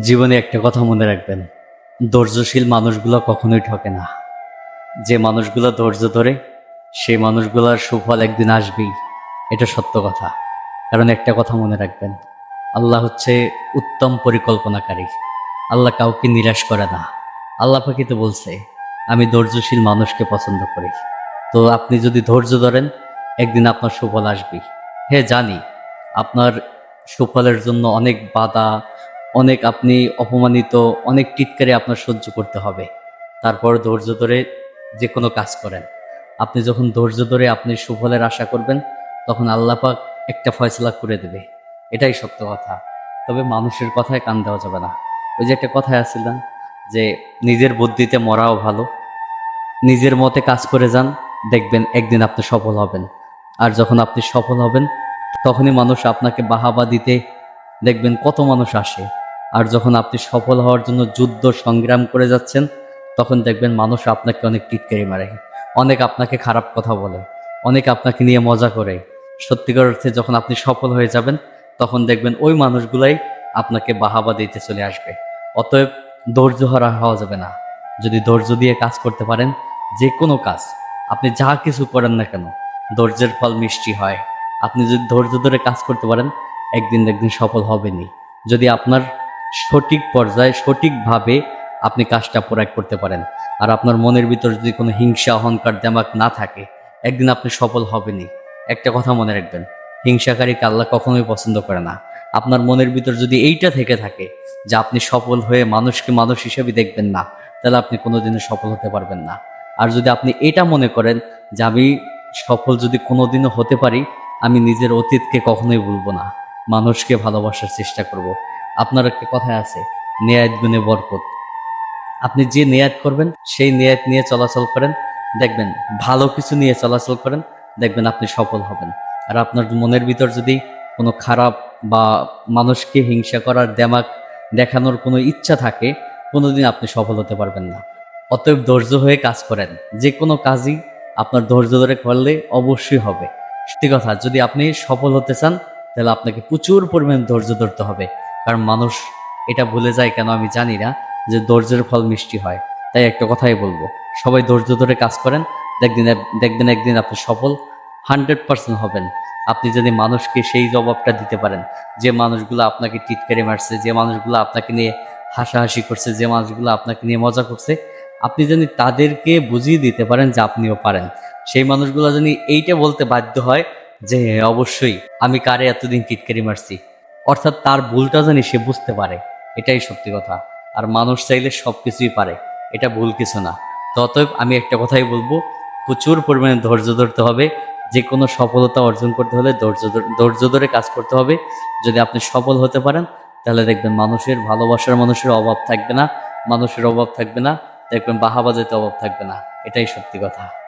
জীবনে একটা কথা মনে রাখবেন, ধৈর্যশীল মানুষগুলো কখনোই ঠকে না। যে মানুষগুলো ধৈর্য ধরে, সেই মানুষগুলোর সুফল একদিন আসবেই, এটা সত্য কথা। কারণ একটা কথা মনে রাখবেন, আল্লাহ হচ্ছে উত্তম পরিকল্পনাকারী। আল্লাহ কাউকে নিরাশ করে না। আল্লাহ পাখি তো বলছে, আমি ধৈর্যশীল মানুষকে পছন্দ করি। তো আপনি যদি ধৈর্য ধরেন, একদিন আপনার সুফল আসবেই। হ্যাঁ জানি, আপনার সুফলের জন্য অনেক বাধা অনেক আপনি অপমানিত, অনেক টিটকারি আপনার সহ্য করতে হবে। তারপর ধৈর্য ধরে যে কোনো কাজ করেন। আপনি যখন ধৈর্য ধরে আপনি সুফলের আশা করবেন, তখন আল্লাপাক একটা ফয়সলা করে দেবে। এটাই সত্য কথা। তবে মানুষের কথায় কান দেওয়া যাবে না। ওই যে একটা কথায় আছিল না যে, নিজের বুদ্ধিতে মরাও ভালো। নিজের মতে কাজ করে যান, দেখবেন একদিন আপনি সফল হবেন। আর যখন আপনি সফল হবেন, তখনই মানুষ আপনাকে বাহাবা দিতে দেখবেন কত মানুষ আসে। আর যখন আপনি সফল হওয়ার জন্য যুদ্ধ সংগ্রাম করে যাচ্ছেন, তখন দেখবেন মানুষ আপনাকে অনেক টিটকারি মারে। অনেক আপনাকে খারাপ কথা বলে। অনেক আপনাকে নিয়ে মজা করে। সত্যিকার অর্থে যখন আপনি সফল হয়ে যাবেন, তখন দেখবেন ওই মানুষগুলাই আপনাকে বাহাবা দিতে চলে আসবে। অতএব ধৈর্য হারা হওয়া যাবে না। যদি ধৈর্য দিয়ে কাজ করতে পারেন, যে কোনো কাজ, আপনি যা কিছু করেন না কেন, ধৈর্যের ফল মিষ্টি হয়। আপনি যদি ধৈর্য ধরে কাজ করতে পারেন, একদিন একদিন সফল হবেনি যদি আপনার সঠিক পর্যায়ে, সঠিকভাবে আপনি কাজটা প্রয়োগ করতে পারেন। আর আপনার মনের ভিতর যদি কোনো হিংসা, অহংকার, দেমাক না থাকে, একদিন আপনি সফল হবেনই। একটা কথা মনে রাখবেন হিংসাকারীকে আল্লাহ কখনোই পছন্দ করে না। আপনার মনের ভিতর যদি এইটা থেকে থাকে যে আপনি সফল হয়ে মানুষকে মানুষ হিসেবে দেখবেন না, তাহলে আপনি কোনোদিনও সফল হতে পারবেন না। আর যদি আপনি এটা মনে করেন যে আমি সফল যদি কোনোদিনও হতে পারি, আমি নিজের অতীতকে কখনোই ভুলবো না। মানুষকে ভালোবাসার চেষ্টা করব। আপনার একটা কথায় আছে নেয়াত গুণে বরকত। আপনি যে নেয়াত করবেন, সেই নেয়াত নিয়ে চলাচল করেন, দেখবেন ভালো কিছু নিয়ে চলাচল করেন, দেখবেন আপনি সফল হবেন। আর আপনার মনের ভিতর যদি কোনো খারাপ বা মানুষকে হিংসা করার দেমাক দেখানোর কোনো ইচ্ছা থাকে, কোনোদিন আপনি সফল হতে পারবেন না। অতএব ধৈর্য হয়ে কাজ করেন। যে কোনো কাজই আপনার ধৈর্য ধরে করলে অবশ্যই হবে। সত্যি কথা, যদি আপনি সফল হতে চান, তাহলে আপনাকে প্রচুর পরিমাণে ধৈর্য ধরতে হবে। কারণ মানুষ এটা ভুলে যায় কেন আমি জানি না যে ধৈর্যের ফল মিষ্টি হয়। তাই একটা কথাই বলব সবাই ধৈর্য ধরে কাজ করেন দেখবেন দেখবেন একদিন আপনি সফল হান্ড্রেড পার্সেন্ট হবেন। আপনি যদি মানুষকে সেই জবাবটা দিতে পারেন যে মানুষগুলো আপনাকে টিটকারি মারছে যে মানুষগুলো আপনাকে নিয়ে হাসাহাসি করছে যে মানুষগুলো আপনাকে নিয়ে মজা করছে আপনি যদি তাদেরকে বুঝিয়ে দিতে পারেন যে আপনিও পারেন। সেই মানুষগুলো যদি এইটা বলতে বাধ্য হয় যে হ্যাঁ, অবশ্যই আমি কারে এতদিন টিটকারি মারছি? অর্থাৎ তার ভুলটা জানি সে বুঝতে পারে। এটাই সত্যি কথা। আর মানুষ চাইলে সব কিছুই পারে। এটা ভুল কিছু না। ততএব আমি একটা কথাই বলব, প্রচুর পরিমাণে ধৈর্য ধরতে হবে। যে কোনো সফলতা অর্জন করতে হলে ধৈর্য ধরে- ধৈর্য ধরে কাজ করতে হবে। যদি আপনি সফল হতে পারেন, তাহলে দেখবেন মানুষের ভালোবাসার মানুষের অভাব থাকবে না। মানুষের অভাব থাকবে না। দেখবেন বাহাবাজাতে অভাব থাকবে না। এটাই সত্যি কথা।